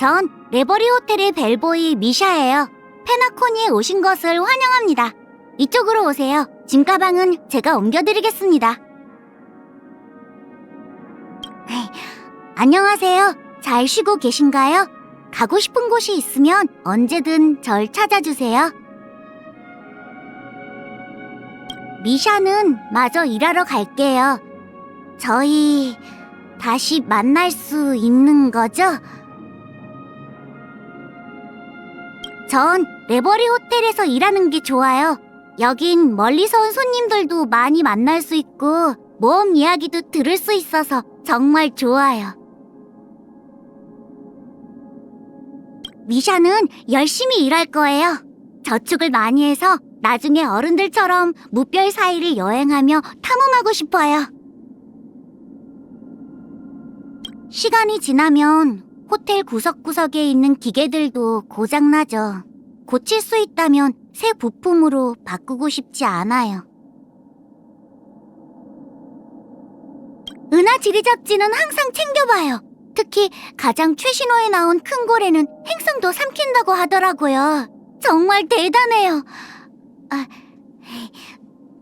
전 레버리 호텔의 벨보이 미샤예요. 페나코니에 오신 것을 환영합니다. 이쪽으로 오세요. 짐 가방은 제가 옮겨드리겠습니다. 에이, 안녕하세요. 잘 쉬고 계신가요? 가고 싶은 곳이 있으면 언제든 절 찾아주세요. 미샤는 마저 일하러 갈게요. 저희 다시 만날 수 있는 거죠? 전 레버리 호텔에서 일하는 게 좋아요. 여긴 멀리서 온 손님들도 많이 만날 수 있고 모험 이야기도 들을 수 있어서 정말 좋아요. 미샤는 열심히 일할 거예요. 저축을 많이 해서 나중에 어른들처럼 무별 사이를 여행하며 탐험하고 싶어요. 시간이 지나면 호텔 구석구석에 있는 기계들도 고장나죠. 고칠 수 있다면 새 부품으로 바꾸고 싶지 않아요. 은하 지리 잡지는 항상 챙겨봐요. 특히 가장 최신호에 나온 큰 고래는 행성도 삼킨다고 하더라고요. 정말 대단해요. 아,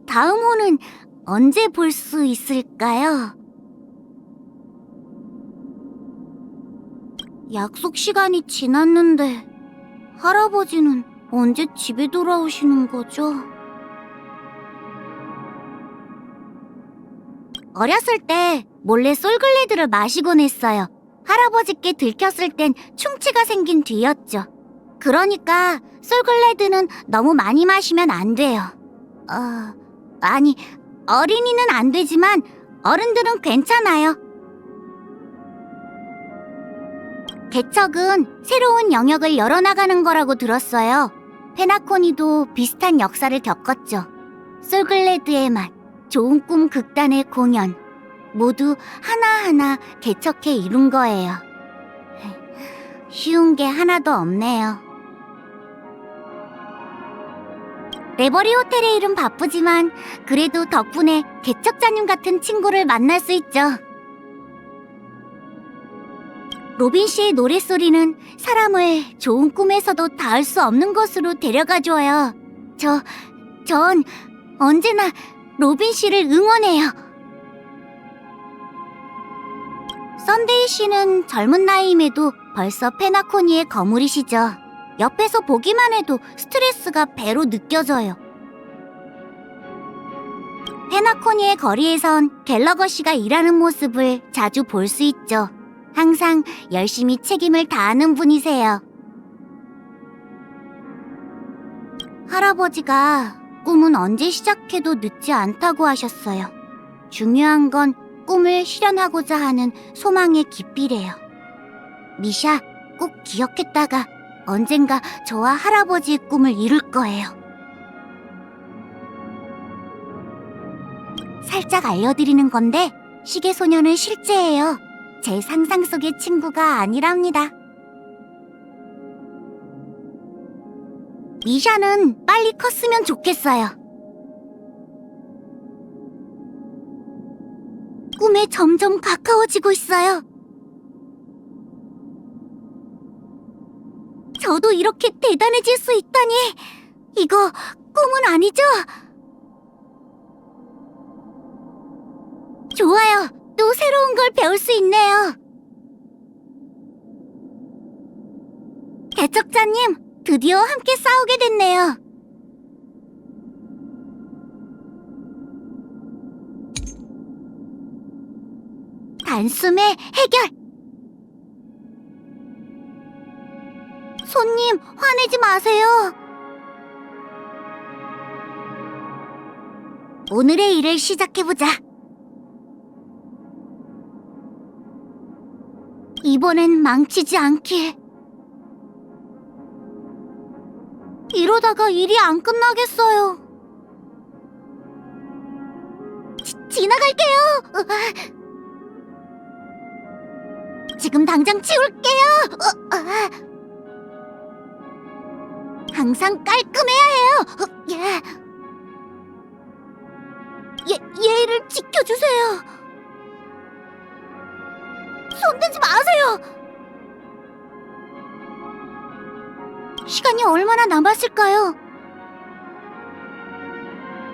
다음 호는 언제 볼 수 있을까요? 약속 시간이 지났는데 할아버지는 언제 집에 돌아오시는 거죠? 어렸을 때 몰래 솔글레드를 마시곤 했어요. 할아버지께 들켰을 땐 충치가 생긴 뒤였죠. 그러니까 솔글레드는 너무 많이 마시면 안 돼요. 어, 아니, 어린이는 안 되지만 어른들은 괜찮아요. 개척은 새로운 영역을 열어나가는 거라고 들었어요. 페나코니도 비슷한 역사를 겪었죠. 솔글레드의 맛, 좋은 꿈 극단의 공연, 모두 하나하나 개척해 이룬 거예요. 쉬운 게 하나도 없네요. 레버리 호텔의 일은 바쁘지만 그래도 덕분에 개척자님 같은 친구를 만날 수 있죠. 로빈 씨의 노랫소리는 사람을 좋은 꿈에서도 닿을 수 없는 곳으로 데려가 줘요. 저, 전 언제나 로빈 씨를 응원해요. 썬데이 씨는 젊은 나이임에도 벌써 페나코니의 거물이시죠. 옆에서 보기만 해도 스트레스가 배로 느껴져요. 페나코니의 거리에선 갤러거 씨가 일하는 모습을 자주 볼 수 있죠. 항상 열심히 책임을 다하는 분이세요. 할아버지가 꿈은 언제 시작해도 늦지 않다고 하셨어요. 중요한 건 꿈을 실현하고자 하는 소망의 깊이래요. 미샤, 꼭 기억했다가 언젠가 저와 할아버지의 꿈을 이룰 거예요. 살짝 알려드리는 건데, 시계소녀는 실제예요. 제 상상 속의 친구가 아니랍니다. 미샤는 빨리 컸으면 좋겠어요. 꿈에 점점 가까워지고 있어요. 저도 이렇게 대단해질 수 있다니, 이거 꿈은 아니죠? 새로운 걸 배울 수 있네요. 개척자님, 드디어 함께 싸우게 됐네요. 단숨에 해결! 손님, 화내지 마세요. 오늘의 일을 시작해보자. 이번엔 망치지 않길. 이러다가 일이 안 끝나겠어요. 지, 지나갈게요. 지금 당장 치울게요. 항상 깔끔해야 해요. 으, 예. 예, 예의를 지켜주세요. 손대지 마세요. 시간이 얼마나 남았을까요?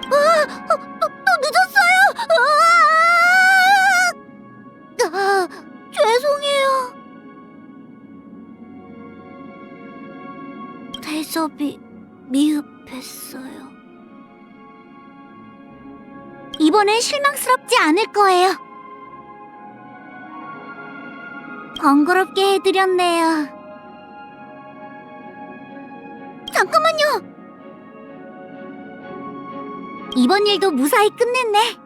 아, 또, 또 늦었어요! 아, 아, 죄송해요. 대접이 미흡했어요. 이번엔 실망스럽지 않을 거예요. 번거롭게 해드렸네요. 잠깐만요. 이번 일도 무사히 끝냈네.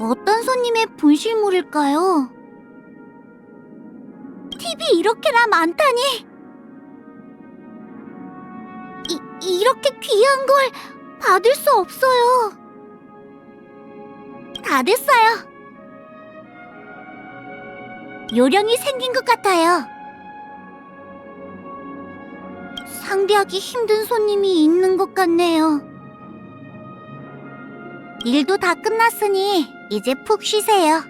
어떤 손님의 분실물일까요? 팁이 이렇게나 많다니. 이, 이렇게 귀한 걸 받을 수 없어요. 다 됐어요. 요령이 생긴 것 같아요. 상대하기 힘든 손님이 있는 것 같네요. 일도 다 끝났으니 이제 푹 쉬세요.